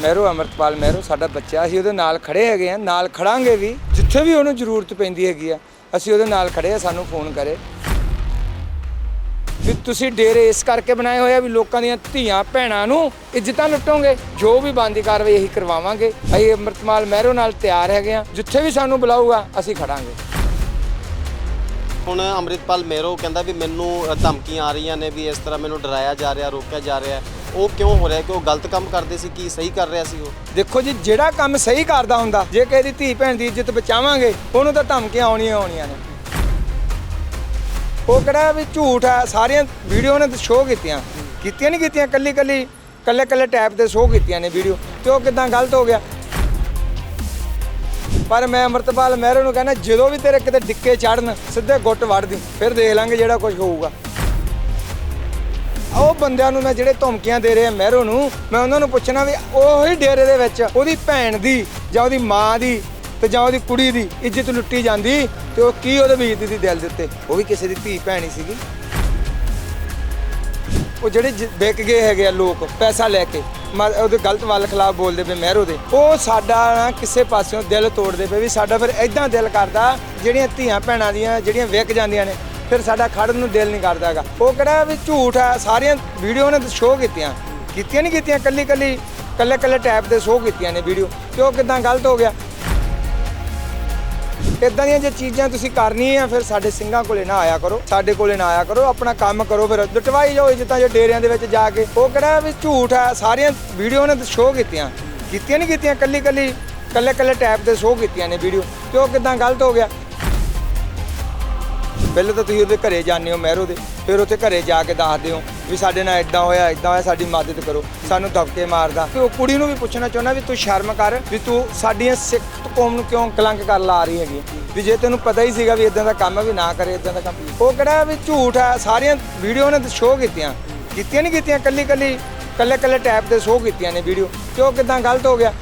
ਮਹਿਰੋ ਅਮਰਤਪਾਲ ਮਹਿਰੋ ਸਾਡਾ ਬੱਚਾ, ਅਸੀਂ ਉਹਦੇ ਨਾਲ ਖੜੇ ਹੈਗੇ ਆ ਨਾਲ ਖੜਾਂਗੇ ਵੀ, ਜਿੱਥੇ ਵੀ ਉਹਨੂੰ ਜ਼ਰੂਰਤ ਪੈਂਦੀ ਹੈਗੀ ਆ, ਅਸੀਂ ਉਹਦੇ ਨਾਲ ਖੜੇ ਆ, ਸਾਨੂੰ ਫੋਨ ਕਰੇ। ਵੀ ਤੁਸੀਂ ਡੇਰੇ ਇਸ ਕਰਕੇ ਬਣਾਏ ਹੋਏ ਆ ਵੀ ਲੋਕਾਂ ਦੀਆਂ ਧੀਆਂ ਭੈਣਾਂ ਨੂੰ ਇੱਜ਼ਤਾਂ ਲੁੱਟੋਗੇ, ਜੋ ਵੀ ਬੰਦੀ ਕਾਰਵਾਈ ਅਸੀਂ ਕਰਵਾਵਾਂਗੇ, ਅਸੀਂ ਅਮਰਤਪਾਲ ਮਹਿਰੋ ਨਾਲ ਤਿਆਰ ਹੈਗੇ ਆ, ਜਿੱਥੇ ਵੀ ਸਾਨੂੰ ਬੁਲਾਊਗਾ, ਅਸੀਂ ਖੜਾਂਗੇ। ਹੁਣ ਅੰਮ੍ਰਿਤਪਾਲ ਮਹਿਰੋ ਕਹਿੰਦਾ ਵੀ ਮੈਨੂੰ ਧਮਕੀਆਂ ਆ ਰਹੀਆਂ ਨੇ ਵੀ ਇਸ ਤਰ੍ਹਾਂ ਮੈਨੂੰ ਡਰਾਇਆ ਜਾ ਰਿਹਾ, ਰੋਕਿਆ ਜਾ ਰਿਹਾ। ਉਹ ਕਿਉਂ ਹੋ ਰਿਹਾ? ਕਿ ਉਹ ਗਲਤ ਕੰਮ ਕਰਦੇ ਸੀ? ਕੀ ਸਹੀ ਕਰ ਰਿਹਾ ਸੀ ਉਹ? ਦੇਖੋ ਜੀ, ਜਿਹੜਾ ਕੰਮ ਸਹੀ ਕਰਦਾ ਹੁੰਦਾ, ਜੇ ਕਿਸੇ ਦੀ ਧੀ ਭੈਣ ਦੀ ਇੱਜ਼ਤ ਬਚਾਵਾਂਗੇ, ਉਹਨੂੰ ਤਾਂ ਧਮਕੀਆਂ ਆਉਣੀਆਂ ਆਉਣੀਆਂ ਨੇ। ਉਹ ਕਿਹੜਾ ਵੀ ਝੂਠ ਆ ਸਾਰੀਆਂ ਵੀਡੀਓ ਨੇ ਸ਼ੋਅ ਕੀਤੀਆਂ। ਕੀਤੀਆਂ ਨਹੀਂ ਕੀਤੀਆਂ ਕੱਲੀ ਕੱਲੀ ਕੱਲੇ ਕੱਲੇ ਟੈਪ ਤੇ ਸ਼ੋਅ ਕੀਤੀਆਂ ਨੇ ਵੀਡੀਓ। ਤੇ ਉਹ ਕਿਦਾਂ ਗਲਤ ਹੋ ਗਿਆ? ਪਰ ਮੈਂ ਅਮਰਤਪਾਲ ਮਹਿਰੋ ਨੂੰ ਕਹਿੰਦਾ, ਜਦੋਂ ਵੀ ਤੇਰੇ ਕਿਤੇ ਡਿੱਕੇ ਚੜਨ ਸਿੱਧੇ ਗੁੱਟ ਵੜ ਦੀ, ਫਿਰ ਦੇਖ ਲਾਂਗੇ ਜਿਹੜਾ ਕੁਝ ਹੋਊਗਾ। ਉਹ ਬੰਦਿਆਂ ਨੂੰ ਮੈਂ ਜਿਹੜੇ ਧਮਕੀਆਂ ਦੇ ਰਹੇ ਆ ਮਹਿਰੋ ਨੂੰ, ਮੈਂ ਉਹਨਾਂ ਨੂੰ ਪੁੱਛਣਾ ਵੀ ਉਹੀ ਡੇਰੇ ਦੇ ਵਿੱਚ ਉਹਦੀ ਭੈਣ ਦੀ ਜਾਂ ਉਹਦੀ ਮਾਂ ਦੀ ਤੇ ਜਾਂ ਉਹਦੀ ਕੁੜੀ ਦੀ ਇੱਜ਼ਤ ਲੁੱਟੀ ਜਾਂਦੀ ਤੇ ਉਹ ਕੀ ਉਹਦੇ ਵੀਰ ਦੀ ਦਿਲ ਦੇ ਉੱਤੇ? ਉਹ ਵੀ ਕਿਸੇ ਦੀ ਧੀ ਭੈਣ ਹੀ ਸੀਗੀ। ਉਹ ਜਿਹੜੇ ਜ- ਵਿਕ ਗਏ ਹੈਗੇ ਆ ਲੋਕ ਪੈਸਾ ਲੈ ਕੇ, ਮ- ਉਹਦੇ ਗਲਤ ਵੱਲ ਖਿਲਾਫ ਬੋਲਦੇ ਪਏ ਮਹਿਰੋ ਦੇ। ਉਹ ਸਾਡਾ ਨਾ ਕਿਸੇ ਪਾਸਿਓਂ ਦਿਲ ਤੋੜਦੇ ਪਏ ਵੀ ਸਾਡਾ ਫਿਰ ਐਦਾਂ ਦਿਲ ਕਰਦਾ ਜਿਹੜੀਆਂ ਧੀਆਂ ਭੈਣਾਂ ਦੀਆਂ, ਜਿਹੜੀਆਂ ਵਿਕ ਜਾਂਦੀਆਂ ਨੇ ਫਿਰ ਸਾਡਾ ਖੜਨ ਨੂੰ ਦਿਲ ਨਹੀਂ ਕਰਦਾ ਹੈਗਾ। ਉਹ ਕਿਹੜਾ ਵੀ ਝੂਠ ਆ ਸਾਰੀਆਂ ਵੀਡੀਓ ਨੇ ਸ਼ੋਅ ਕੀਤੀਆਂ। ਕੀਤੀਆਂ ਨਹੀਂ ਕੀਤੀਆਂ ਕੱਲੀ ਕੱਲੀ ਕੱਲੇ ਕੱਲੇ ਟੈਪ ਤੇ ਸ਼ੋਅ ਕੀਤੀਆਂ ਨੇ ਵੀਡੀਓ। ਤੇ ਉਹ ਕਿਦਾਂ ਗਲਤ ਹੋ ਗਿਆ? ਇਦਾਂ ਦੀਆਂ ਜੇ ਚੀਜ਼ਾਂ ਤੁਸੀਂ ਕਰਨੀਆਂ ਫਿਰ ਸਾਡੇ ਸਿੰਘਾਂ ਕੋਲੇ ਨਾ ਆਇਆ ਕਰੋ। ਸਾਡੇ ਕੋਲੇ ਨਾ ਆਇਆ ਕਰੋ, ਆਪਣਾ ਕੰਮ ਕਰੋ ਫਿਰ। ਲਟਵਾਈ ਜਾਓ ਜਿੱਦਾਂ ਜੇ ਡੇਰਿਆਂ ਦੇ ਵਿੱਚ ਜਾ ਕੇ। ਉਹ ਕਿਹੜਾ ਵੀ ਝੂਠ ਆ ਸਾਰੀਆਂ ਵੀਡੀਓ ਨੇ ਸ਼ੋਅ ਕੀਤੀਆਂ। ਕੀਤੀਆਂ ਨਹੀਂ ਕੀਤੀਆਂ ਕੱਲੀ ਕੱਲੀ ਕੱਲੇ ਕੱਲੇ ਟੈਪ ਤੇ ਸ਼ੋਅ ਕੀਤੀਆਂ ਨੇ ਵੀਡੀਓ। ਤੇ ਉਹ ਕਿਦਾਂ ਗਲਤ ਹੋ ਗਿਆ? ਪਹਿਲਾਂ ਤਾਂ ਤੁਸੀਂ ਉਹਦੇ ਘਰੇ ਜਾਂਦੇ ਹੋ ਮਹਿਰੋ ਦੇ, ਫਿਰ ਉੱਥੇ ਘਰੇ ਜਾ ਕੇ ਦੱਸਦੇ ਹੋ ਵੀ ਸਾਡੇ ਨਾਲ ਇਦਾਂ ਹੋਇਆ ਇਦਾਂ ਹੋਇਆ, ਸਾਡੀ ਮਦਦ ਕਰੋ, ਸਾਨੂੰ ਦਬਕੇ ਮਾਰਦਾ। ਤੇ ਉਹ ਕੁੜੀ ਨੂੰ ਵੀ ਪੁੱਛਣਾ ਚਾਹੁੰਦਾ ਵੀ ਤੂੰ ਸ਼ਰਮ ਕਰ ਵੀ ਤੂੰ ਸਾਡੀਆਂ ਸਿੱਖ ਕੌਮ ਨੂੰ ਕਿਉਂ ਕਲੰਕ ਕਰ ਲਾ ਰਹੀ ਹੈਗੀ ਵੀ ਜੇ ਤੈਨੂੰ ਪਤਾ ਹੀ ਸੀਗਾ ਵੀ ਇਦਾਂ ਦਾ ਕੰਮ ਵੀ ਨਾ ਕਰੇ ਇਦਾਂ ਦਾ ਕੰਮ। ਉਹ ਕਿਹੜਾ ਵੀ ਝੂਠ ਆ, ਸਾਰੀਆਂ ਵੀਡੀਓ ਨੇ ਸ਼ੋਅ ਕੀਤੀਆਂ। ਕੀਤੀਆਂ ਨਹੀਂ ਕੀਤੀਆਂ ਕੱਲੀ ਕੱਲੀ ਕੱਲੇ ਕੱਲੇ ਟੈਪ ਤੇ ਸ਼ੋਅ ਕੀਤੀਆਂ ਨੇ ਵੀਡੀਓ। ਕਿਉਂ ਉਹ ਕਿਦਾਂ ਗਲਤ ਹੋ ਗਿਆ?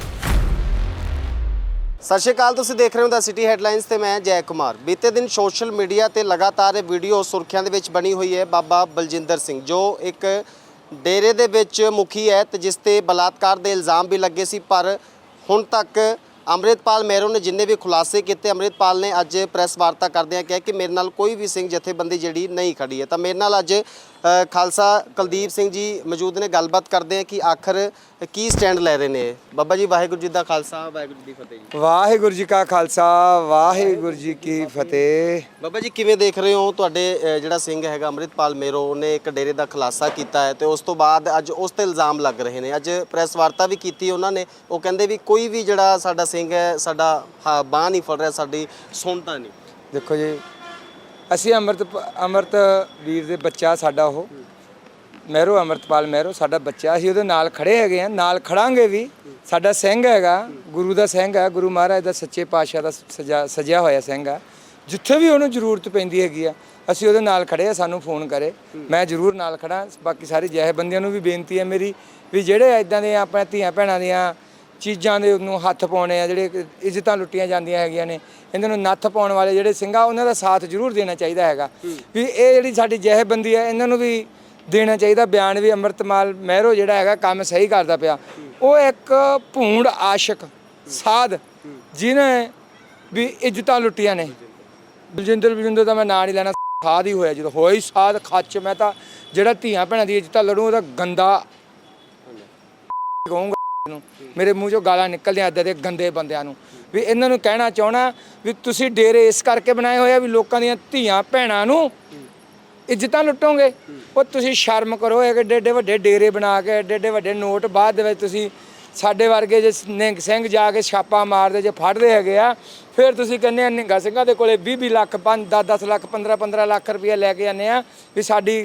ਸਤਿ ਸ਼੍ਰੀ ਅਕਾਲ, ਤੁਸੀਂ ਦੇਖ ਰਹੇ ਹੋ ਦਾ ਸਿਟੀ ਹੈਡਲਾਈਨਸ ਤੇ ਮੈਂ ਜੈ ਕੁਮਾਰ। ਬੀਤੇ ਦਿਨ ਸੋਸ਼ਲ ਮੀਡੀਆ ਤੇ ਲਗਾਤਾਰ ਇਹ ਵੀਡੀਓ ਸੁਰਖੀਆਂ ਦੇ ਵਿੱਚ ਬਣੀ ਹੋਈ ਹੈ ਬਾਬਾ ਬਲਜਿੰਦਰ ਸਿੰਘ, ਜੋ ਇੱਕ ਡੇਰੇ ਦੇ ਵਿੱਚ ਮੁਖੀ ਹੈ ਤੇ ਜਿਸ ਤੇ ਬਲਾਤਕਾਰ ਦੇ ਇਲਜ਼ਾਮ ਵੀ ਲੱਗੇ ਸੀ, ਪਰ ਹੁਣ ਤੱਕ ਅੰਮ੍ਰਿਤਪਾਲ ਮਹਿਰੋ ਨੇ ਜਿੰਨੇ ਵੀ ਖੁਲਾਸੇ ਕੀਤੇ, ਅੰਮ੍ਰਿਤਪਾਲ ਨੇ ਅੱਜ ਪ੍ਰੈਸ ਵਾਰਤਾ ਕਰਦਿਆਂ ਕਿਹਾ ਕਿ ਮੇਰੇ ਨਾਲ ਕੋਈ ਵੀ ਸਿੰਘ ਜਥੇਬੰਦੀ ਜਿਹੜੀ ਨਹੀਂ ਖੜੀ ਹੈ। ਤਾਂ ਮੇਰੇ ਨਾਲ ਅੱਜ ਖਾਲਸਾ ਕੁਲਦੀਪ ਸਿੰਘ ਜੀ ਮੌਜੂਦ ਨੇ ਗੱਲਬਾਤ ਕਰਦੇ ਆ ਕਿ ਆਖਰ ਕੀ ਸਟੈਂਡ ਲੈ ਰਹੇ ਨੇ ਬਾਬਾ ਜੀ ਵਾਹਿਗੁਰੂ ਜੀ ਦਾ ਖਾਲਸਾ ਵਾਹਿਗੁਰੂ ਜੀ ਦੀ ਫਤਿਹ ਜੀ। ਵਾਹਿਗੁਰੂ ਜੀ ਕਾ ਖਾਲਸਾ ਵਾਹਿਗੁਰੂ ਜੀ ਕੀ ਫਤਿਹ। ਬਾਬਾ ਜੀ ਕਿਵੇਂ ਦੇਖ ਰਹੇ ਹੋ ਤੁਹਾਡੇ ਜਿਹੜਾ ਸਿੰਘ ਹੈਗਾ ਅੰਮ੍ਰਿਤਪਾਲ ਮੇਰੋ ਉਹਨੇ ਇੱਕ ਡੇਰੇ ਦਾ ਖੁਲਾਸਾ ਕੀਤਾ ਹੈ ਤੇ ਉਸ ਤੋਂ ਬਾਅਦ ਅੱਜ ਉਸ ਤੇ ਇਲਜ਼ਾਮ ਲੱਗ ਰਹੇ ਨੇ। ਅੱਜ ਪ੍ਰੈਸ ਵਾਰਤਾ ਵੀ ਕੀਤੀ ਉਹਨਾਂ ਨੇ। ਉਹ ਕਹਿੰਦੇ ਵੀ ਕੋਈ ਵੀ ਜਿਹੜਾ ਸਾਡਾ ਸਿੰਘ ਹੈ ਸਾਡਾ ਬਾਂਹ ਨਹੀਂ ਫੜ ਰਿਹਾ ਸਾਡੀ ਸੁਣਦਾ ਨਹੀਂ। ਦੇਖੋ ਜੀ ਅਸੀਂ ਅੰਮ੍ਰਿਤ ਅੰਮ੍ਰਿਤ ਵੀਰ ਦੇ ਬੱਚਾ ਸਾਡਾ ਉਹ, ਮਹਿਰੋ ਅੰਮ੍ਰਿਤਪਾਲ ਮਹਿਰੋ ਸਾਡਾ ਬੱਚਾ, ਅਸੀਂ ਉਹਦੇ ਨਾਲ ਖੜੇ ਹੈਗੇ ਆ ਨਾਲ ਖੜਾਂਗੇ ਵੀ। ਸਾਡਾ ਸਿੰਘ ਹੈਗਾ, ਗੁਰੂ ਦਾ ਸਿੰਘ ਹੈ, ਗੁਰੂ ਮਹਾਰਾਜ ਦਾ ਸੱਚੇ ਪਾਤਸ਼ਾਹ ਦਾ ਸਜਾ, ਸਜਿਆ ਹੋਇਆ ਸਿੰਘ ਆ ਜਿੱਥੇ ਵੀ ਉਹਨੂੰ ਜ਼ਰੂਰਤ ਪੈਂਦੀ ਹੈਗੀ ਆ, ਅਸੀਂ ਉਹਦੇ ਨਾਲ ਖੜੇ ਆ, ਸਾਨੂੰ ਫੋਨ ਕਰੇ। ਮੈਂ ਜ਼ਰੂਰ ਨਾਲ ਖੜਾ, ਬਾਕੀ ਸਾਰੀ ਜਥੇਬੰਦੀਆਂ ਨੂੰ ਵੀ ਬੇਨਤੀ ਹੈ ਮੇਰੀ, ਵੀ ਜਿਹੜੇ ਇਦਾਂ ਦੇ ਆਪਣੇ ਧੀਆਂ ਭੈਣਾਂ ਦੀਆਂ ਚੀਜ਼ਾਂ ਦੇ ਨੂੰ ਹੱਥ ਪਾਉਣੇ ਆ, ਜਿਹੜੇ ਇੱਜ਼ਤਾਂ ਲੁੱਟੀਆਂ ਜਾਂਦੀਆਂ ਹੈਗੀਆਂ ਨੇ, ਇਹਨਾਂ ਨੂੰ ਨੱਥ ਪਾਉਣ ਵਾਲੇ ਜਿਹੜੇ ਸਿੰਘਾ, ਉਹਨਾਂ ਦਾ ਸਾਥ ਜ਼ਰੂਰ ਦੇਣਾ ਚਾਹੀਦਾ ਹੈਗਾ। ਵੀ ਇਹ ਜਿਹੜੀ ਸਾਡੀ ਜਥੇਬੰਦੀ ਹੈ, ਇਹਨਾਂ ਨੂੰ ਵੀ ਦੇਣਾ ਚਾਹੀਦਾ। ਬਿਆਨ ਵੀ ਅੰਮ੍ਰਿਤਮਾਲ ਮਹਿਰੋ ਜਿਹੜਾ ਹੈਗਾ, ਕੰਮ ਸਹੀ ਕਰਦਾ ਪਿਆ। ਉਹ ਇੱਕ ਭੂੰਡ ਆਸ਼ਿਕ, ਸਾਧ ਜਿਨੇ ਵੀ ਇੱਜ਼ਤਾਂ ਲੁੱਟੀਆਂ ਨੇ। ਬਲਜਿੰਦਰ ਬਲਜਿੰਦਰ ਦਾ ਮੈਂ ਨਾਂ ਨਹੀਂ ਲੈਣਾ, ਸਾਧ ਹੀ ਹੋਇਆ ਜਦੋਂ। ਹੋਇਆ ਹੀ ਸਾਧ, ਖੱਚ, ਮੈਂ ਤਾਂ ਜਿਹੜਾ ਧੀਆਂ ਭੈਣਾਂ ਦੀ ਇੱਜ਼ਤਾਂ ਲੜੂ ਉਹਦਾ ਗੰਦਾ। ਕਹੂੰਗਾ ਨੂੰ। ਮੇਰੇ ਮੂੰਹ ਚੋਂ ਗਾਲਾਂ ਨਿਕਲਦੀਆਂ ਏਦਾਂ ਦੇ ਗੰਦੇ ਬੰਦਿਆਂ ਨੂੰ। ਵੀ ਇਹਨਾਂ ਨੂੰ ਕਹਿਣਾ ਚਾਹਣਾ ਵੀ ਤੁਸੀਂ ਡੇਰੇ ਇਸ ਕਰਕੇ ਬਣਾਏ ਹੋਏ ਆ ਵੀ ਲੋਕਾਂ ਦੀਆਂ ਧੀਆਂ ਭੈਣਾਂ ਨੂੰ ਇੱਜ਼ਤਾਂ ਲੁੱਟੋਗੇ। ਉਹ ਤੁਸੀਂ ਸ਼ਰਮ ਕਰੋ, ਇਹ ਏਡੇ ਵੱਡੇ ਡੇਰੇ ਬਣਾ ਕੇ ਏਡੇ ਏਡੇ ਵੱਡੇ ਨੋਟ ਬਾਅਦ ਦੇ ਵਿੱਚ ਤੁਸੀਂ ਸਾਡੇ ਵਰਗੇ ਜੇ ਨਿੰਗ ਸਿੰਘ ਜਾ ਕੇ ਛਾਪਾ ਮਾਰਦੇ, ਜੇ ਫੜਦੇ ਹੈਗੇ ਆ, ਫਿਰ ਤੁਸੀਂ ਕਹਿੰਦੇ ਆ ਨਿੰਗਾ ਸਿੰਘਾਂ ਦੇ ਕੋਲੇ 20 20 ਲੱਖ 5 10 10 ਲੱਖ 15 15 ਲੱਖ ਰੁਪਏ ਲੈ ਕੇ ਆਨੇ ਆ ਵੀ ਸਾਡੀ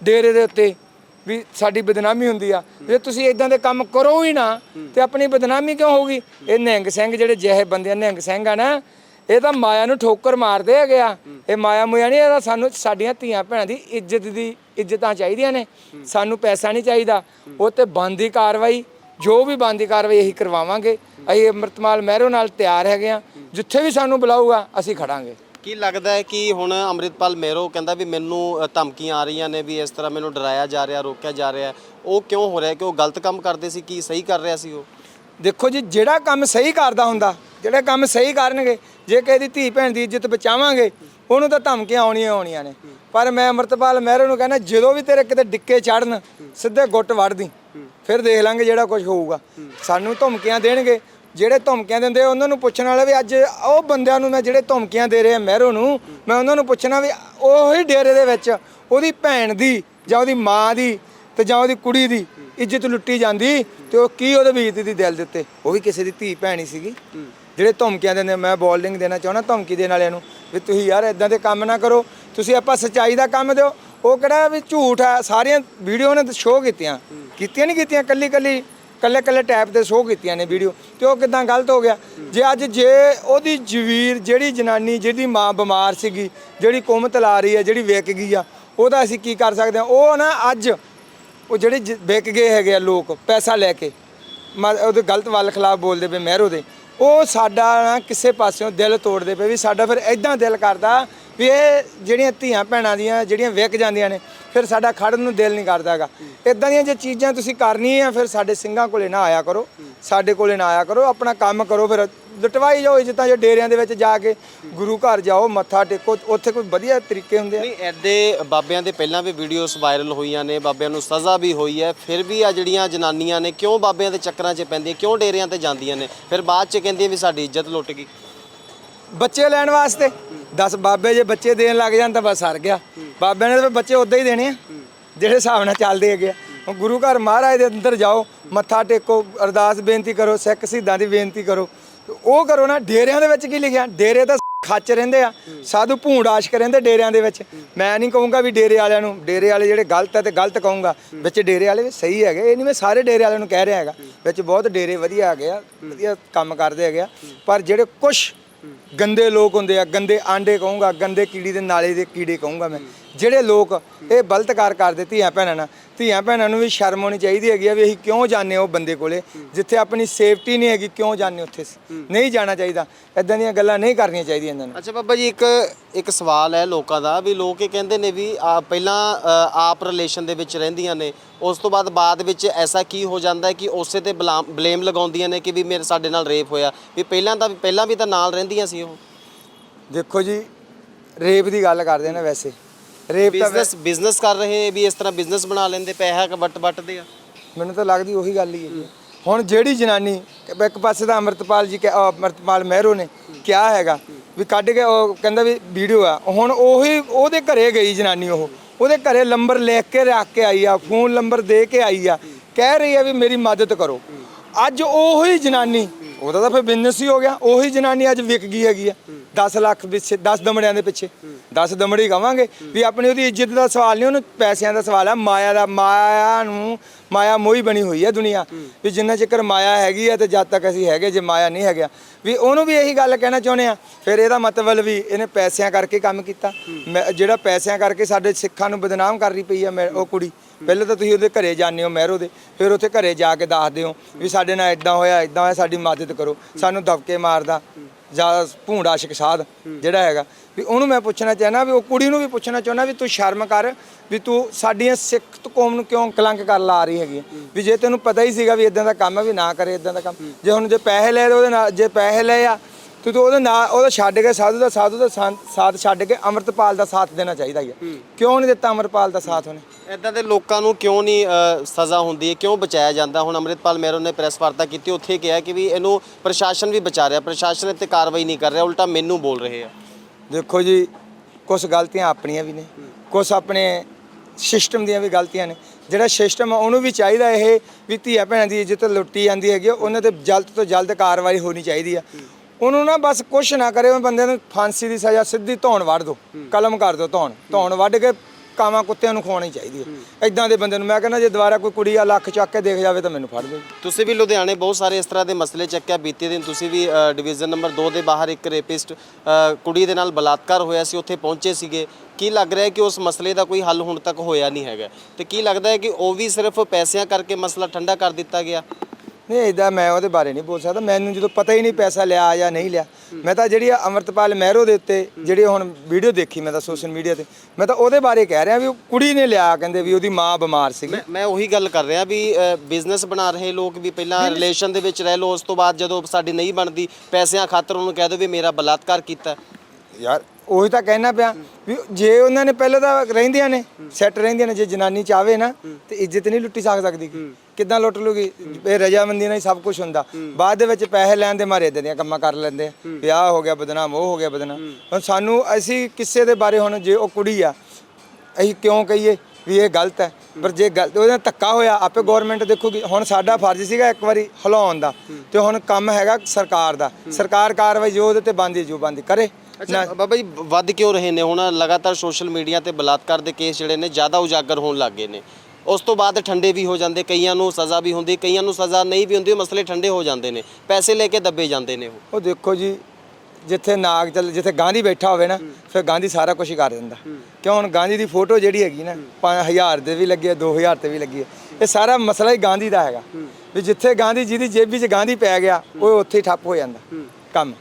ਡੇਰੇ ਦੇ ਉੱਤੇ ਵੀ ਸਾਡੀ ਬਦਨਾਮੀ ਹੁੰਦੀ ਆ। ਜੇ ਤੁਸੀਂ ਇਦਾਂ ਦੇ ਕੰਮ ਕਰੋ ਹੀ ਨਾ ਤੇ ਆਪਣੀ ਬਦਨਾਮੀ ਕਿਉਂ ਹੋਊਗੀ ਇਹ ਨਿਹੰਗ ਸਿੰਘ ਜਿਹੜੇ ਜਿਹੇ ਬੰਦੇ ਆ, ਨਿਹੰਗ ਸਿੰਘ ਆ ਨਾ ਇਹ ਤਾਂ ਮਾਇਆ ਨੂੰ ਠੋਕਰ ਮਾਰਦੇ ਹੈਗੇ ਆ। ਇਹ ਮਾਇਆ ਮੁਇਆ ਨਹੀਂ ਇਹਦਾ ਸਾਨੂੰ ਸਾਡੀਆਂ ਧੀਆਂ ਭੈਣਾਂ ਦੀ ਇੱਜ਼ਤ ਦੀ ਇੱਜ਼ਤਾਂ ਚਾਹੀਦੀਆਂ ਨੇ। ਸਾਨੂੰ ਪੈਸਾ ਨਹੀਂ ਚਾਹੀਦਾ। ਉਹ ਤੇ ਬੰਦੀ ਕਾਰਵਾਈ ਜੋ ਵੀ ਬੰਦੀ ਕਾਰਵਾਈ ਅਸੀਂ ਕਰਵਾਵਾਂਗੇ। ਅਸੀਂ ਅੰਮ੍ਰਿਤਮਾਲ ਮਹਿਰੋ ਨਾਲ ਤਿਆਰ ਹੈਗੇ ਆ। ਜਿੱਥੇ ਵੀ ਸਾਨੂੰ ਬੁਲਾਊਗਾ ਅਸੀਂ ਖੜਾਂਗੇ। ਕੀ ਲੱਗਦਾ ਹੈ ਕਿ ਹੁਣ ਅੰਮ੍ਰਿਤਪਾਲ ਮੇਰੋ ਕਹਿੰਦਾ ਵੀ ਮੈਨੂੰ ਧਮਕੀਆਂ ਆ ਰਹੀਆਂ ਨੇ ਵੀ ਇਸ ਤਰ੍ਹਾਂ ਮੈਨੂੰ ਡਰਾਇਆ ਜਾ ਰਿਹਾ ਰੋਕਿਆ ਜਾ ਰਿਹਾ। ਉਹ ਕਿਉਂ ਹੋ ਰਿਹਾ ਕਿ ਉਹ ਗਲਤ ਕੰਮ ਕਰਦੇ ਸੀ? ਕੀ ਸਹੀ ਕਰ ਰਿਹਾ ਸੀ ਉਹ? ਦੇਖੋ ਜੀ ਜਿਹੜਾ ਕੰਮ ਸਹੀ ਕਰਦਾ ਹੁੰਦਾ ਜਿਹੜੇ ਕੰਮ ਸਹੀ ਕਰਨਗੇ ਜੇ ਕਿਸੇ ਦੀ ਧੀ ਭੈਣ ਦੀ ਇੱਜ਼ਤ ਬਚਾਵਾਂਗੇ ਉਹਨੂੰ ਤਾਂ ਧਮਕੀਆਂ ਆਉਣੀਆਂ ਆਉਣੀਆਂ ਨੇ। ਪਰ ਮੈਂ ਅਮਰਤਪਾਲ ਮਹਿਰੋ ਨੂੰ ਕਹਿੰਦਾ ਜਦੋਂ ਵੀ ਤੇਰੇ ਕਿਤੇ ਡਿੱਕੇ ਚੜਨ ਸਿੱਧੇ ਗੁੱਟ ਵੜਦੀ ਫਿਰ ਦੇਖ ਲਾਂਗੇ ਜਿਹੜਾ ਕੁਝ ਹੋਊਗਾ। ਸਾਨੂੰ ਧਮਕੀਆਂ ਦੇਣਗੇ ਜਿਹੜੇ ਧਮਕੀਆਂ ਦਿੰਦੇ ਉਹਨਾਂ ਨੂੰ ਪੁੱਛਣ ਵਾਲੇ ਵੀ ਅੱਜ ਉਹ ਬੰਦਿਆਂ ਨੂੰ ਮੈਂ ਜਿਹੜੇ ਧਮਕੀਆਂ ਦੇ ਰਹੇ ਆ ਮਹਿਰੋ ਨੂੰ, ਮੈਂ ਉਹਨਾਂ ਨੂੰ ਪੁੱਛਣਾ ਵੀ ਉਹੀ ਡੇਰੇ ਦੇ ਵਿੱਚ ਉਹਦੀ ਭੈਣ ਦੀ ਜਾਂ ਉਹਦੀ ਮਾਂ ਦੀ ਤੇ ਜਾਂ ਉਹਦੀ ਕੁੜੀ ਦੀ ਇੱਜ਼ਤ ਲੁੱਟੀ ਜਾਂਦੀ ਤੇ ਉਹ ਕੀ ਉਹਦੇ ਬੀਤ ਦੀ ਦਿਲ ਦਿੱਤੇ। ਉਹ ਵੀ ਕਿਸੇ ਦੀ ਧੀ ਭੈਣੀ ਸੀਗੀ। ਜਿਹੜੇ ਧਮਕੀਆਂ ਦਿੰਦੇ ਮੈਂ ਬੋਲਿੰਗ ਦੇਣਾ ਚਾਹੁੰਦਾ ਧਮਕੀ ਦੇਣ ਵਾਲਿਆਂ ਨੂੰ ਵੀ ਤੁਸੀਂ ਯਾਰ ਇਦਾਂ ਦੇ ਕੰਮ ਨਾ ਕਰੋ, ਤੁਸੀਂ ਆਪਾਂ ਸੱਚਾਈ ਦਾ ਕੰਮ ਦਿਓ। ਉਹ ਕਿਹੜਾ ਵੀ ਝੂਠ ਆ, ਸਾਰੀਆਂ ਵੀਡੀਓ ਨੇ ਸ਼ੋਅ ਕੀਤੀਆਂ। ਕੀਤੀਆਂ ਨਹੀਂ ਕੀਤੀਆਂ ਕੱਲੀ ਕੱਲੀ ਕੱਲੇ ਕੱਲੇ ਟੈਪ ਤੇ ਸ਼ੋਅ ਕੀਤੀਆਂ ਨੇ ਵੀਡੀਓ ਤੇ ਉਹ ਕਿਦਾਂ ਗਲਤ ਹੋ ਗਿਆ? ਜੇ ਅੱਜ ਜੇ ਉਹਦੀ ਜਵੀਰ, ਜਿਹੜੀ ਜਨਾਨੀ, ਜਿਹਦੀ ਮਾਂ ਬਿਮਾਰ ਸੀਗੀ, ਜਿਹੜੀ ਕੁਮਤ ਲਾ ਰਹੀ ਹੈ, ਜਿਹੜੀ ਵਿਕ ਗਈ ਆ, ਉਹਦਾ ਅਸੀਂ ਕੀ ਕਰ ਸਕਦੇ ਹਾਂ? ਉਹ ਨਾ ਅੱਜ ਉਹ ਜਿਹੜੇ ਜ- ਵਿਕ ਗਏ ਹੈਗੇ ਆ ਲੋਕ, ਪੈਸਾ ਲੈ ਕੇ, ਮ- ਉਹਦੇ ਗਲਤ ਵੱਲ ਖਿਲਾਫ ਬੋਲਦੇ ਪਏ ਮਹਿਰੋ ਦੇ। ਉਹ ਸਾਡਾ ਨਾ ਕਿਸੇ ਪਾਸਿਓਂ ਦਿਲ ਤੋੜਦੇ ਪਏ ਵੀ ਸਾਡਾ ਫਿਰ ਐਦਾਂ ਦਿਲ ਕਰਦਾ ਵੀ ਇਹ ਜਿਹੜੀਆਂ ਧੀਆਂ ਭੈਣਾਂ ਦੀਆਂ, ਜਿਹੜੀਆਂ ਵਿਕ ਜਾਂਦੀਆਂ ਨੇ ਫਿਰ ਸਾਡਾ ਖੜਨ ਨੂੰ ਦਿਲ ਨਹੀਂ ਕਰਦਾ ਹੈਗਾ। ਇਦਾਂ ਦੀਆਂ ਜੇ ਚੀਜ਼ਾਂ ਤੁਸੀਂ ਕਰਨੀਆਂ ਫਿਰ ਸਾਡੇ ਸਿੰਘਾਂ ਕੋਲੇ ਨਾ ਆਇਆ ਕਰੋ। ਸਾਡੇ ਕੋਲੇ ਨਾ ਆਇਆ ਕਰੋ। ਆਪਣਾ ਕੰਮ ਕਰੋ ਫਿਰ। ਲਟਵਾਈ ਜਾਓ ਜਿੱਦਾਂ ਜੇ ਡੇਰਿਆਂ ਦੇ ਵਿੱਚ ਜਾ ਕੇ ਗੁਰੂ ਘਰ ਜਾਓ ਮੱਥਾ ਟੇਕੋ ਉੱਥੇ ਕੋਈ ਵਧੀਆ ਤਰੀਕੇ ਹੁੰਦੇ ਆ। ਨਹੀਂ ਐਦੇ ਬਾਬਿਆਂ ਦੇ ਪਹਿਲਾਂ ਵੀ ਵੀਡੀਓਜ਼ ਵਾਇਰਲ ਹੋਈਆਂ ਨੇ ਬਾਬਿਆਂ ਨੂੰ ਸਜ਼ਾ ਵੀ ਹੋਈ ਹੈ। ਫਿਰ ਵੀ ਆ ਜਿਹੜੀਆਂ ਜਨਾਨੀਆਂ ਨੇ ਕਿਉਂ ਬਾਬਿਆਂ ਦੇ ਚੱਕਰਾਂ 'ਚ ਪੈਂਦੀਆਂ ਕਿਉਂ ਡੇਰਿਆਂ ਤੇ ਜਾਂਦੀਆਂ ਨੇ? ਫਿਰ ਬਾਅਦ 'ਚ ਕਹਿੰਦੀਆਂ ਵੀ ਸਾਡੀ ਇੱਜ਼ਤ ਲੁੱਟ ਗਈ। ਬੱਚੇ ਲੈਣ ਵਾਸਤੇ। 10 ਬਾਬੇ ਜੇ ਬੱਚੇ ਦੇਣ ਲੱਗ ਜਾਣ ਤਾਂ ਬਸ ਸਰ ਗਿਆ। ਬਾਬਿਆਂ ਨੇ ਤਾਂ ਬੱਚੇ ਉਦਾਂ ਹੀ ਦੇਣੇ ਆ, ਜਿਹੜੇ ਹਿਸਾਬ ਨਾਲ ਚੱਲਦੇ ਹੈਗੇ ਆ। ਹੁਣ ਗੁਰੂ ਘਰ ਮਹਾਰਾਜ ਦੇ ਅੰਦਰ ਜਾਓ, ਮੱਥਾ ਟੇਕੋ, ਅਰਦਾਸ ਬੇਨਤੀ ਕਰੋ, ਸਿੱਖ ਸਿੱਧਾਂ ਦੀ ਬੇਨਤੀ ਕਰੋ। ਉਹ ਕਰੋ ਨਾ, ਡੇਰਿਆਂ ਦੇ ਵਿੱਚ ਕੀ ਲਿਖਿਆ? ਡੇਰੇ ਤਾਂ ਖੱਚ ਰਹਿੰਦੇ ਆ, ਸਾਧੂ ਭੂੰਡ ਆਸ਼ਕ ਰਹਿੰਦੇ ਡੇਰਿਆਂ ਦੇ ਵਿੱਚ। ਮੈਂ ਨਹੀਂ ਕਹੂੰਗਾ ਵੀ ਡੇਰੇ ਵਾਲਿਆਂ ਨੂੰ, ਡੇਰੇ ਵਾਲੇ ਜਿਹੜੇ ਗਲਤ ਹੈ ਤੇ ਗਲਤ ਕਹੂੰਗਾ। ਵਿੱਚ ਡੇਰੇ ਵਾਲੇ ਵੀ ਸਹੀ ਹੈਗੇ, ਇਹ ਨਹੀਂ ਮੈਂ ਸਾਰੇ ਡੇਰੇ ਵਾਲਿਆਂ ਨੂੰ ਕਹਿ ਰਿਹਾ ਹੈਗਾ। ਵਿੱਚ ਬਹੁਤ ਡੇਰੇ ਵਧੀਆ ਹੈਗੇ ਆ, ਵਧੀਆ ਕੰਮ ਕਰਦੇ ਹੈਗੇ ਆ। ਪਰ ਜਿਹੜੇ ਕੁਛ ਗੰਦੇ ਲੋਕ ਹੁੰਦੇ ਆ, ਗੰਦੇ ਆਂਡੇ ਕਹੂੰਗਾ, ਗੰਦੇ ਕੀੜੀ ਦੇ ਨਾਲੇ ਦੇ ਕੀੜੇ ਕਹੂੰਗਾ ਮੈਂ। ਜਿਹੜੇ ਲੋਕ ਇਹ ਬਲਤਕਾਰ ਕਰਦੇ ਧੀਆਂ ਭੈਣਾਂ ਨਾਲ ਧੀਆਂ ਭੈਣਾਂ ਨੂੰ ਵੀ ਸ਼ਰਮ ਹੋਣੀ ਚਾਹੀਦੀ ਹੈਗੀ ਆ ਵੀ ਅਸੀਂ ਕਿਉਂ ਜਾਂਦੇ ਉਹ ਬੰਦੇ ਕੋਲੇ ਜਿੱਥੇ ਆਪਣੀ ਸੇਫਟੀ ਨਹੀਂ ਹੈਗੀ ਕਿਉਂ ਜਾਂਦੇ ਉੱਥੇ ਨਹੀਂ ਜਾਣਾ ਚਾਹੀਦਾ ਇਦਾਂ ਦੀਆਂ ਗੱਲਾਂ ਨਹੀਂ ਕਰਨੀਆਂ ਚਾਹੀਦੀਆਂ ਇਹਨਾਂ ਨੂੰ। ਅੱਛਾ ਬਾਬਾ ਜੀ ਇੱਕ ਇੱਕ ਸਵਾਲ ਹੈ ਲੋਕਾਂ ਦਾ ਵੀ ਲੋਕ ਇਹ ਕਹਿੰਦੇ ਨੇ ਵੀ ਪਹਿਲਾਂ ਆਪ ਰਿਲੇਸ਼ਨ ਦੇ ਵਿੱਚ ਰਹਿੰਦੀਆਂ ਨੇ ਉਸ ਤੋਂ ਬਾਅਦ ਬਾਅਦ ਵਿੱਚ ਐਸਾ ਕੀ ਹੋ ਜਾਂਦਾ ਹੈ ਕਿ ਉਸੇ ਤੇ ਬਲੇਮ ਲਗਾਉਂਦੀਆਂ ਨੇ ਕਿ ਵੀ ਮੇਰੇ ਸਾਡੇ ਨਾਲ ਰੇਪ ਹੋਇਆ ਵੀ ਪਹਿਲਾਂ ਤਾਂ ਪਹਿਲਾਂ ਵੀ ਤਾਂ ਨਾਲ ਰਹਿੰਦੀਆਂ ਸੀ ਉਹ? ਦੇਖੋ ਜੀ ਰੇਪ ਦੀ ਗੱਲ ਕਰਦੇ ਨੇ ਵੈਸੇ। ਰੇਪ ਤਾਂ ਬਿਜ਼ਨਸ ਬਿਜ਼ਨਸ ਕਰ ਰਹੇ ਵੀ ਇਸ ਤਰ੍ਹਾਂ ਬਿਜ਼ਨਸ ਬਣਾ ਲੈਂਦੇ ਪੈਸਾ ਵੱਟ ਵੱਟਦੇ ਆ। ਮੈਨੂੰ ਤਾਂ ਲੱਗਦੀ ਉਹੀ ਗੱਲ ਹੀ ਹੈ। ਹੁਣ ਜਿਹੜੀ ਜਨਾਨੀ ਇੱਕ ਪਾਸੇ ਦਾ ਅਮਰਤਪਾਲ ਜੀ ਅਮਰਤਪਾਲ ਮਹਿਰੋ ਨੇ ਕਿਹਾ ਹੈਗਾ ਵੀ ਕੱਢ ਕੇ ਉਹ ਕਹਿੰਦਾ ਵੀ ਵੀਡੀਓ ਆ। ਹੁਣ ਉਹੀ ਉਹਦੇ ਘਰੇ ਗਈ ਜਨਾਨੀ ਉਹ। ਉਹਦੇ ਘਰੇ ਨੰਬਰ ਲਿਖ ਕੇ ਰੱਖ ਕੇ ਆਈ ਆ ਫੋਨ ਨੰਬਰ ਦੇ ਕੇ ਆਈ ਆ। ਕਹਿ ਰਹੀ ਆ ਵੀ ਮੇਰੀ ਮਦਦ ਕਰੋ। ਅੱਜ ਉਹੀ ਜਨਾਨੀ ਉਹਦਾ ਤਾਂ ਫਿਰ ਬਿਜ਼ਨਸ ਹੀ ਹੋ ਗਿਆ। ਉਹੀ ਜਨਾਨੀ ਅੱਜ ਵਿਕ ਗਈ ਹੈਗੀ ਆ। 10 ਲੱਖ ਪਿੱਛੇ 10 ਦਮੜਿਆਂ ਦੇ ਪਿੱਛੇ। 10 ਦਮੜੀ ਕਵਾਂਗੇ ਵੀ ਆਪਣੀ ਉਹਦੀ ਇੱਜ਼ਤ ਦਾ ਸਵਾਲ ਨਹੀਂ, ਉਹਨੂੰ ਪੈਸਿਆਂ ਦਾ ਸਵਾਲ ਆ। ਮਾਇਆ ਦਾ, ਮਾਇਆ ਨੂੰ, ਮਾਇਆ ਮੋਹੀ ਬਣੀ ਹੋਈ ਹੈ ਦੁਨੀਆ। ਵੀ ਜਿੰਨਾ ਚਿਰ ਮਾਇਆ ਹੈਗੀ ਆ ਤੇ ਜਦ ਤੱਕ ਅਸੀਂ ਹੈਗੇ, ਜੇ ਮਾਇਆ ਨਹੀਂ ਹੈਗਾ। ਵੀ ਉਹਨੂੰ ਵੀ ਇਹੀ ਗੱਲ ਕਹਿਣਾ ਚਾਹੁੰਦੇ ਆ। ਫਿਰ ਇਹਦਾ ਮਤਲਬ ਵੀ ਇਹਨੇ ਪੈਸਿਆਂ ਕਰਕੇ ਕੰਮ ਕੀਤਾ। ਮੈਂ- ਜਿਹੜਾ ਪੈਸਿਆਂ ਕਰਕੇ ਸਾਡੇ ਸਿੱਖਾਂ ਨੂੰ ਬਦਨਾਮ ਕਰ ਰਹੀ ਪਈ ਆ ਮੈਂ- ਉਹ ਕੁੜੀ। ਪਹਿਲਾਂ ਤਾਂ ਤੁਸੀਂ ਉਹਦੇ ਘਰੇ ਜਾਂਦੇ ਹੋ ਮਹਿਰੋ ਦੇ, ਫਿਰ ਉੱਥੇ ਘਰੇ ਜਾ ਕੇ ਦੱਸਦੇ ਹੋ ਵੀ ਸਾਡੇ ਨਾਲ ਇਦਾਂ ਹੋਇਆ ਇਦਾਂ ਹੋਇਆ, ਸਾਡੀ ਮਦਦ ਕਰੋ, ਸਾਨੂੰ ਦਬਕੇ ਮਾਰਦਾ, ਜਾਂ ਭੂੰਡ ਆਸ਼ਿਕ ਜਿਹੜਾ ਹੈਗਾ। ਵੀ ਉਹਨੂੰ ਮੈਂ ਪੁੱਛਣਾ ਚਾਹਨਾ ਵੀ ਉਹ ਕੁੜੀ ਨੂੰ ਵੀ ਪੁੱਛਣਾ ਚਾਹੁੰਦਾ ਵੀ ਤੂੰ ਸ਼ਰਮ ਕਰ, ਵੀ ਤੂੰ ਸਾਡੀਆਂ ਸਿੱਖ ਕੌਮ ਨੂੰ ਕਿਉਂ ਕਲੰਕ ਕਰ ਲਾ ਰਹੀ ਹੈਗੀ ਵੀ ਜੇ ਤੈਨੂੰ ਪਤਾ ਹੀ ਸੀਗਾ ਵੀ ਇਦਾਂ ਦਾ ਕੰਮ ਵੀ ਨਾ ਕਰੇ ਇਦਾਂ ਦਾ ਕੰਮ। ਜੇ ਹੁਣ ਜੇ ਪੈਸੇ ਲਏ ਤੇ ਉਹਦੇ ਨਾਲ, ਜੇ ਪੈਸੇ ਲਏ ਆ ਤੂੰ ਤਾਂ ਉਹਦੇ ਨਾਲ ਉਹਦਾ ਛੱਡ ਕੇ ਸਾਧੂ ਦਾ ਸਾਧੂ ਦਾ ਸਾਂ- ਸਾਥ ਛੱਡ ਕੇ ਅੰਮ੍ਰਿਤਪਾਲ ਦਾ ਸਾਥ ਦੇਣਾ ਚਾਹੀਦਾ ਹੈ ਕਿਉਂ ਨਹੀਂ ਦਿੱਤਾ ਅੰਮ੍ਰਿਤਪਾਲ ਦਾ ਸਾਥ ਉਹਨੇ? ਇਦਾਂ ਦੇ ਲੋਕਾਂ ਨੂੰ ਕਿਉਂ ਨਹੀਂ ਅ, ਸਜ਼ਾ ਹੁੰਦੀ ਹੈ? ਕਿਉਂ ਬਚਾਇਆ ਜਾਂਦਾ? ਹੁਣ ਅੰਮ੍ਰਿਤਪਾਲ ਮਹਿਰੋ ਨੇ ਪ੍ਰੈਸ ਵਾਰਤਾ ਕੀਤੀ ਉੱਥੇ ਕਿਹਾ ਕਿ ਵੀ ਇਹਨੂੰ ਪ੍ਰਸ਼ਾਸਨ ਵੀ ਬਚਾ ਰਿਹਾ ਪ੍ਰਸ਼ਾਸਨ ਇੱਥੇ ਕਾਰਵਾਈ ਨਹੀਂ ਕਰ ਰਿਹਾ ਉਲਟਾ ਮੈਨੂੰ ਬੋਲ ਰਹੇ ਆ। ਦੇਖੋ ਜੀ ਕੁਝ ਗਲਤੀਆਂ ਆਪਣੀਆਂ ਵੀ ਨੇ ਕੁਝ ਆਪਣੇ ਸਿਸਟਮ ਦੀਆਂ ਵੀ ਗਲਤੀਆਂ ਨੇ। ਜਿਹੜਾ ਸਿਸਟਮ ਆ ਉਹਨੂੰ ਵੀ ਚਾਹੀਦਾ ਇਹ ਵੀ ਧੀਆ ਭੈਣਾਂ ਦੀ ਇੱਜ਼ਤ ਲੁੱਟੀ ਜਾਂਦੀ ਹੈਗੀ ਆ, ਉਹਨਾਂ ਤੇ ਜਲਦ ਤੋਂ ਜਲਦ ਕਾਰਵਾਈ ਹੋਣੀ ਚਾਹੀਦੀ ਆ। ਉਹਨੂੰ ਨਾ ਬਸ ਕੁਛ ਨਾ ਕਰੇ ਉਹ ਬੰਦੇ ਨੂੰ ਫਾਂਸੀ ਦੀ ਸਜ਼ਾ ਸਿੱਧੀ ਧੌਣ ਵੱਢ ਦਿਓ ਕਲਮ ਕਰ ਦਿਓ ਧੌਣ ਧੌਣ ਵੱਢ ਕੇ ਕਾਵਾਂ ਕੁੱਤਿਆਂ ਨੂੰ ਖਵਾਉਣੀ ਚਾਹੀਦੀ ਹੈ। ਇਦਾਂ ਦੇ ਬੰਦੇ ਨੂੰ ਮੈਂ ਕਹਿੰਦਾ ਜੇ ਦੁਬਾਰਾ ਕੋਈ ਕੁੜੀ ਆ ਲੱਖ ਚੱਕ ਕੇ ਦੇਖ ਜਾਵੇ ਤਾਂ ਮੈਨੂੰ ਫੜ ਦੇ ਤੁਸੀਂ ਵੀ ਲੁਧਿਆਣੇ ਬਹੁਤ ਸਾਰੇ ਇਸ ਤਰ੍ਹਾਂ ਦੇ ਮਸਲੇ ਚੱਕਿਆ ਬੀਤੇ ਦਿਨ। ਤੁਸੀਂ ਵੀ ਡਿਵੀਜ਼ਨ ਨੰਬਰ 2 ਦੇ ਬਾਹਰ ਇੱਕ ਰੇਪਿਸਟ ਕੁੜੀ ਦੇ ਨਾਲ ਬਲਾਤਕਾਰ ਹੋਇਆ ਸੀ ਉੱਥੇ ਪਹੁੰਚੇ ਸੀਗੇ। ਕੀ ਲੱਗ ਰਿਹਾ ਹੈ ਕਿ ਉਸ ਮਸਲੇ ਦਾ ਕੋਈ ਹੱਲ ਹੁਣ ਤੱਕ ਹੋਇਆ ਨਹੀਂ ਹੈਗਾ? ਤੇ ਕੀ ਲੱਗਦਾ ਹੈ ਕਿ ਉਹ ਵੀ ਸਿਰਫ ਪੈਸਿਆਂ ਕਰਕੇ ਮਸਲਾ ਠੰਡਾ ਕਰ ਦਿੱਤਾ ਗਿਆ? ਨਹੀਂ ਇਦਾਂ ਮੈਂ ਉਹਦੇ ਬਾਰੇ ਨਹੀਂ ਬੋਲ ਸਕਦਾ। ਮੈਨੂੰ ਜਦੋਂ ਪਤਾ ਹੀ ਨਹੀਂ ਪੈਸਾ ਲਿਆ ਜਾਂ ਨਹੀਂ ਲਿਆ ਮੈਂ ਤਾਂ ਜਿਹੜੀ ਅਮਰਤਪਾਲ ਮਹਿਰੋ ਦੇ ਉੱਤੇ ਜਿਹੜੀ ਹੁਣ ਵੀਡੀਓ ਦੇਖੀ ਮੈਂ ਤਾਂ ਸੋਸ਼ਲ ਮੀਡੀਆ ਤੇ ਮੈਂ ਤਾਂ ਉਹਦੇ ਬਾਰੇ ਕਹਿ ਰਿਹਾ ਵੀ ਉਹ ਕੁੜੀ ਨੇ ਲਿਆ ਕਹਿੰਦੇ ਵੀ ਉਹਦੀ ਮਾਂ ਬਿਮਾਰ ਸੀਗੀ। ਮੈਂ ਮੈਂ ਉਹੀ ਗੱਲ ਕਰ ਰਿਹਾ ਵੀ ਬਿਜ਼ਨਸ ਬਣਾ ਰਹੇ ਲੋਕ ਵੀ ਪਹਿਲਾਂ ਰਿਲੇਸ਼ਨ ਦੇ ਵਿੱਚ ਰਹਿ ਲੋ ਉਸ ਤੋਂ ਬਾਅਦ ਜਦੋਂ ਸਾਡੀ ਨਹੀਂ ਬਣਦੀ ਪੈਸਿਆਂ ਖਾਤਰ ਉਹਨੂੰ ਕਹਿ ਦੋ ਵੀ ਮੇਰਾ ਬਲਾਤਕਾਰ ਕੀਤਾ। ਯਾਰ ਉਹੀ ਤਾਂ ਕਹਿਣਾ ਪਿਆ ਵੀ ਜੇ ਉਹਨਾਂ ਨੇ ਪਹਿਲਾਂ ਤਾਂ ਰਹਿੰਦੀਆਂ ਨੇ ਸੈੱਟ ਰਹਿੰਦੀਆਂ ਨੇ, ਜੇ ਜਨਾਨੀ ਚਾਵੇ ਨਾ, ਤੇ ਇੱਜ਼ਤ ਨਹੀਂ ਲੁੱਟੀ ਸਕ ਸਕਦੀ ਕਿੱਦਾਂ ਲੁੱਟ ਲੂਗੀ? ਇਹ ਰਜਾਮੰਦੀ ਨਾਲ ਹੀ ਸਭ ਕੁਝ ਹੁੰਦਾ। ਬਾਅਦ ਦੇ ਵਿੱਚ ਪੈਸੇ ਲੈਣ ਦੇ ਮਾਰੇ ਇਦਾਂ ਦੀਆਂ ਕੰਮਾਂ ਕਰ ਲੈਂਦੇ ਵਿਆਹ ਹੋ ਗਿਆ, ਬਦਨਾਮ, ਉਹ ਹੋ ਗਿਆ, ਬਦਨਾਮ। ਹੁਣ ਸਾਨੂੰ, ਅਸੀਂ ਕਿਸੇ ਦੇ ਬਾਰੇ ਹੁਣ ਜੇ ਉਹ ਕੁੜੀ ਆ, ਅਸੀਂ ਕਿਉਂ ਕਹੀਏ ਵੀ ਇਹ ਗਲਤ ਹੈ? ਪਰ ਜੇ ਗਲਤ ਉਹਦੇ ਨਾਲ ਧੱਕਾ ਹੋਇਆ, ਆਪੇ ਗਵਰਨਮੈਂਟ ਦੇਖੂਗੀ। ਹੁਣ ਸਾਡਾ ਫਰਜ਼ ਸੀਗਾ ਇੱਕ ਵਾਰੀ ਹਿਲਾਉਣ ਦਾ। ਤੇ ਹੁਣ ਕੰਮ ਹੈਗਾ ਸਰਕਾਰ ਦਾ। ਸਰਕਾਰ ਕਾਰਵਾਈ ਜੋ ਉਹਦੇ ਤੇ ਬੰਦੀ ਜੋ ਬੰਦੀ ਕਰੇ। ਅੱਛਾ ਬਾਬਾ ਜੀ ਵੱਧ ਕਿਉਂ ਰਹੇ ਨੇ? ਹੁਣ ਲਗਾਤਾਰ ਸੋਸ਼ਲ ਮੀਡੀਆ ਤੇ ਬਲਾਤਕਾਰ ਦੇ ਕੇਸ ਜਿਹੜੇ ਨੇ ਜ਼ਿਆਦਾ ਉਜਾਗਰ ਹੋਣ ਲੱਗ ਗਏ ਨੇ। ਉਸ ਤੋਂ ਬਾਅਦ ਠੰਡੇ ਵੀ ਹੋ ਜਾਂਦੇ ਕਈਆਂ ਨੂੰ ਸਜ਼ਾ ਵੀ ਹੁੰਦੀ ਕਈਆਂ ਨੂੰ ਸਜ਼ਾ ਨਹੀਂ ਵੀ ਹੁੰਦੀ ਉਹ ਮਸਲੇ ਠੰਡੇ ਹੋ ਜਾਂਦੇ ਨੇ। ਪੈਸੇ ਲੈ ਕੇ ਦੱਬੇ ਜਾਂਦੇ ਨੇ ਉਹ। ਉਹ ਦੇਖੋ ਜੀ ਜਿੱਥੇ ਨਾਗ ਚੱਲ ਜਿੱਥੇ ਗਾਂਧੀ ਬੈਠਾ ਹੋਵੇ ਨਾ ਫਿਰ ਗਾਂਧੀ ਸਾਰਾ ਕੁਝ ਕਰ ਦਿੰਦਾ। ਕਿਉਂ? ਹੁਣ ਗਾਂਧੀ ਦੀ ਫੋਟੋ ਜਿਹੜੀ ਹੈਗੀ ਨਾ 5000 ਦੇ ਵੀ ਲੱਗੀ ਹੈ 2000 ਤੇ ਵੀ ਲੱਗੀ ਹੈ। ਇਹ ਸਾਰਾ ਮਸਲਾ ਹੀ ਗਾਂਧੀ ਦਾ ਹੈਗਾ। ਵੀ ਜਿੱਥੇ ਗਾਂਧੀ ਜਿਹਦੀ ਜੇਬੀ 'ਚ ਗਾਂਧੀ ਪੈ ਗਿਆ ਉਹ ਉੱਥੇ ਹੀ ਠੱਪ ਹੋ ਜਾਂਦਾ। ਕੰਮ।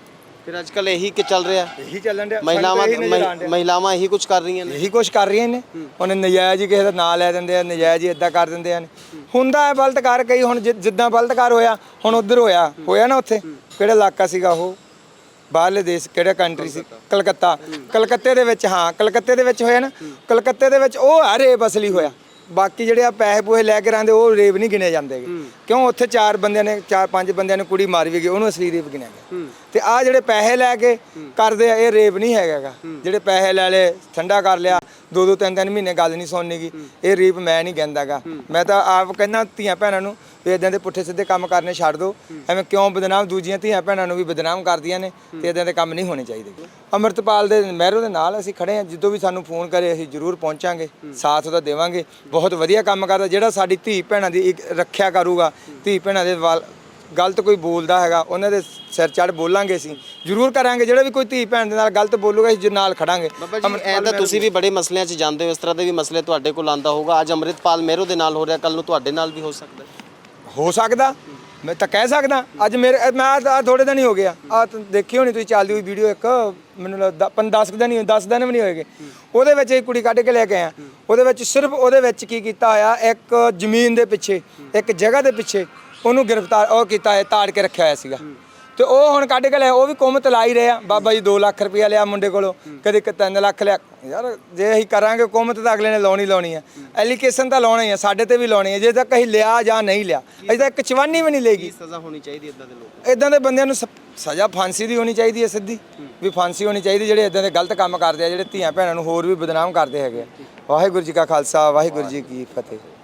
ਫਿਰ ਅੱਜ ਕੱਲ ਇਹੀ ਕਿ ਚੱਲ ਰਿਹਾ। ਇਹੀ ਚੱਲਣ ਡਿਆ। ਮਹਿਲਾਵਾਂ ਮਹਿ- ਮਹਿਲਾਵਾਂ ਇਹੀ ਕੁਝ ਕਰ ਰਹੀਆਂ ਨੇ। ਇਹੀ ਕੁਛ ਕਰ ਰਹੀਆਂ ਨੇ। ਹੁਣ ਨਜਾਇਜ਼ ਹੀ ਕਿਸੇ ਦਾ ਨਾਂ ਲੈ ਦਿੰਦੇ ਆ ਨਜਾਇਜ਼ ਹੀ ਇਦਾਂ ਕਰ ਦਿੰਦੇ ਆ। ਹੁੰਦਾ ਹੈ ਬਲਤਕਾਰ ਕਈ ਹੁਣ ਜਿ- ਜਿੱਦਾਂ ਬਲਤਕਾਰ ਹੋਇਆ ਹੁਣ ਉਧਰ ਹੋਇਆ। ਹੋਇਆ ਨਾ ਉੱਥੇ? ਕਿਹੜਾ ਇਲਾਕਾ ਸੀਗਾ ਉਹ? ਬਾਹਰਲੇ ਦੇਸ਼ ਕਿਹੜਾ ਕੰਟਰੀ ਸੀ? ਕਲਕੱਤਾ। ਕਲਕੱਤੇ। ਦੇ ਵਿੱਚ ਹਾਂ ਕਲਕੱਤੇ ਦੇ ਵਿੱਚ ਹੋਇਆ ਨਾ। ਕਲਕੱਤੇ ਦੇ ਵਿੱਚ ਉਹ ਆ ਰੇਪ ਅਸਲੀ ਹੋਇਆ। ਬਾਕੀ ਜਿਹੜੇ ਆ ਪੈਸੇ ਪੂਹੇ ਲੈ ਕੇ ਰਹਿੰਦੇ ਉਹ ਰੇਪ ਨਹੀਂ ਗਿਣੇ ਜਾਂਦੇ ਗੇ। ਕਿਉਂ? ਉੱਥੇ ਚਾਰ ਬੰਦਿਆਂ ਨੇ ਚਾਰ ਪੰਜ ਬੰਦਿਆਂ ਨੇ ਕੁੜੀ ਮਾਰੀ ਵੀ ਗਈ ਉਹਨੂੰ ਅਸਲੀ ਰੇਪ ਗਿਣਿਆ ਗਿਆ। ਤੇ ਆ ਜਿਹੜੇ ਪੈਸੇ ਲੈ ਕੇ ਕਰਦੇ ਆ ਇਹ ਰੇਪ ਨਹੀਂ ਹੈਗਾ ਗਾ। ਜਿਹੜੇ ਪੈਸੇ ਲੈ ਲਏ ਠੰਡਾ ਕਰ ਲਿਆ ਦੋ ਦੋ ਤਿੰਨ ਤਿੰਨ ਮਹੀਨੇ ਗੱਲ ਨਹੀਂ ਸੁਣਨੀਗੀ। ਇਹ ਰੇਪ ਮੈਂ ਨਹੀਂ ਕਹਿੰਦਾਗਾ। ਮੈਂ ਤਾਂ ਆਪ ਕਹਿੰਦਾ ਧੀਆਂ ਭੈਣਾਂ ਨੂੰ ਵੀ ਇਦਾਂ ਦੇ ਪੁੱਠੇ ਸਿੱਧੇ ਕੰਮ ਕਰਨੇ ਛੱਡ ਦਿਓ ਐਵੇਂ ਕਿਉਂ ਬਦਨਾਮ ਦੂਜੀਆਂ ਧੀਆਂ ਭੈਣਾਂ ਨੂੰ ਵੀ ਬਦਨਾਮ ਕਰਦੀਆਂ ਨੇ ਤੇ ਇਦਾਂ ਦੇ ਕੰਮ ਨਹੀਂ ਹੋਣੇ ਚਾਹੀਦੇ। ਅਮਰਤਪਾਲ ਦੇ ਮਹਿਰੋ ਦੇ ਨਾਲ ਅਸੀਂ ਖੜੇ ਹਾਂ। ਜਦੋਂ ਵੀ ਸਾਨੂੰ ਫੋਨ ਕਰੇ ਅਸੀਂ ਜ਼ਰੂਰ ਪਹੁੰਚਾਂਗੇ। ਸਾਥ ਉਹਦਾ ਦੇਵਾਂਗੇ। ਬਹੁਤ ਵਧੀਆ ਕੰਮ ਕਰਦਾ। ਜਿਹੜਾ ਸਾਡੀ ਧੀ ਭੈਣਾਂ ਦੀ ਰੱਖਿਆ ਕਰੂਗਾ ਧੀ ਭੈਣਾਂ ਦੇ ਗਲਤ ਕੋਈ ਬੋਲਦਾ ਹੈਗਾ ਉਹਨਾਂ ਦੇ ਸਿਰ ਚੜ ਬੋਲਾਂਗੇ ਅਸੀਂ। ਜ਼ਰੂਰ ਕਰਾਂਗੇ ਜਿਹੜਾ ਵੀ ਕੋਈ ਧੀ ਭੈਣ ਦੇ ਨਾਲ ਗਲਤ ਬੋਲੂਗਾ ਅਸੀਂ ਨਾਲ ਖੜਾਂਗੇ। ਬਾਬਾ ਜੀ ਐਂ ਤਾਂ ਤੁਸੀਂ ਵੀ ਬੜੇ ਮਸਲਿਆਂ 'ਚ ਜਾਂਦੇ ਹੋ ਇਸ ਤਰ੍ਹਾਂ ਦੇ ਵੀ ਮਸਲੇ ਤੁਹਾਡੇ ਕੋਲ ਆਂਦਾ ਹੋਊਗਾ। ਅੱਜ ਅੰਮ੍ਰਿਤਪਾਲ ਮਹਿਰੋ ਦੇ ਨਾਲ ਹੋ ਰਿਹਾ ਕੱਲ ਨੂੰ ਤੁਹਾਡੇ ਨਾਲ ਵੀ ਹੋ ਸਕਦਾ ਹੈ। ਸਕਦਾ? ਮੈਂ ਤਾਂ ਕਹਿ ਸਕਦਾ ਅੱਜ ਮੇਰੇ ਮੈਂ ਥੋੜੇ ਦਿਨ ਹੀ ਹੋ ਗਿਆ ਆ। ਦੇਖੀ ਹੋਣੀ ਤੁਸੀਂ ਚੱਲਦੀ ਹੋਈ ਵੀਡੀਓ ਇੱਕ ਮੈਨੂੰ ਲੱਗਦਾ 10 ਦਿਨ ਹੀ 10 ਦਿਨ ਵੀ ਨਹੀਂ ਹੋਏਗੇ। ਉਹਦੇ ਵਿੱਚ ਇੱਕ ਕੁੜੀ ਕੱਢ ਕੇ ਲੈ ਕੇ ਆਇਆ। ਉਹਦੇ ਵਿੱਚ ਸਿਰਫ ਉਹਦੇ ਵਿੱਚ ਕੀ ਕੀਤਾ ਹੋਇਆ ਇੱਕ ਜ਼ਮੀਨ ਦੇ ਪਿੱਛੇ ਇੱਕ ਜਗ੍ਹਾ ਦੇ ਪਿੱਛੇ ਉਹਨੂੰ ਗ੍ਰਿਫਤਾਰ ਉਹ ਕੀਤਾ ਹੈ ਤਾੜ ਕੇ ਰੱਖਿਆ ਹੋਇਆ ਸੀਗਾ। ਤੇ ਉਹ ਹੁਣ ਕੱਢ ਕੇ ਲਿਆ ਉਹ ਵੀ ਕੁੰਮ ਤਲਾਈ ਰਿਹਾ ਬਾਬਾ ਜੀ 2 ਲੱਖ ਰੁਪਇਆ ਲਿਆ ਮੁੰਡੇ ਕੋਲੋਂ ਕਦੇ 3 ਲੱਖ ਲਿਆ। ਯਾਰ ਜੇ ਅਸੀਂ ਕਰਾਂਗੇ ਕੁੰਮ ਤਾਂ ਅਗਲੇ ਨੇ ਲਾਉਣੀ ਲਾਉਣੀ ਹੈ ਐਲੀਗੇਸ਼ਨ ਤਾਂ ਲਾਉਣਾ ਹੀ ਹੈ ਸਾਡੇ ਤੇ ਵੀ ਲਾਉਣੀ ਹੈ ਜੇ ਤਾਂ ਕਹੀਂ ਲਿਆ ਜਾਂ ਨਹੀਂ ਲਿਆ ਅਜੇ ਤਾਂ ਇੱਕ ਚਵਾਨੀ ਵੀ ਨਹੀਂ ਲੇਗੀ ਕੀ ਸਜ਼ਾ ਹੋਣੀ ਚਾਹੀਦੀ ਇਦਾਂ ਦੇ ਲੋਕ ਇਦਾਂ ਦੇ ਬੰਦਿਆਂ ਨੂੰ ਸਜ਼ਾ ਫਾਂਸੀ ਦੀ ਹੋਣੀ ਚਾਹੀਦੀ ਹੈ ਸਿੱਧੀ। ਵੀ ਫਾਂਸੀ ਹੋਣੀ ਚਾਹੀਦੀ ਜਿਹੜੇ ਇਦਾਂ ਦੇ ਗਲਤ ਕੰਮ ਕਰਦੇ ਆ ਜਿਹੜੇ ਧੀਆਂ ਭੈਣਾਂ ਨੂੰ ਹੋਰ ਵੀ ਬਦਨਾਮ ਕਰਦੇ ਹੈਗੇ ਵਾਹਿਗੁਰੂ ਜੀ ਕਾ ਖਾਲਸਾ ਵਾਹਿਗੁਰੂ ਜੀ ਕੀ ਫਤਿਹ।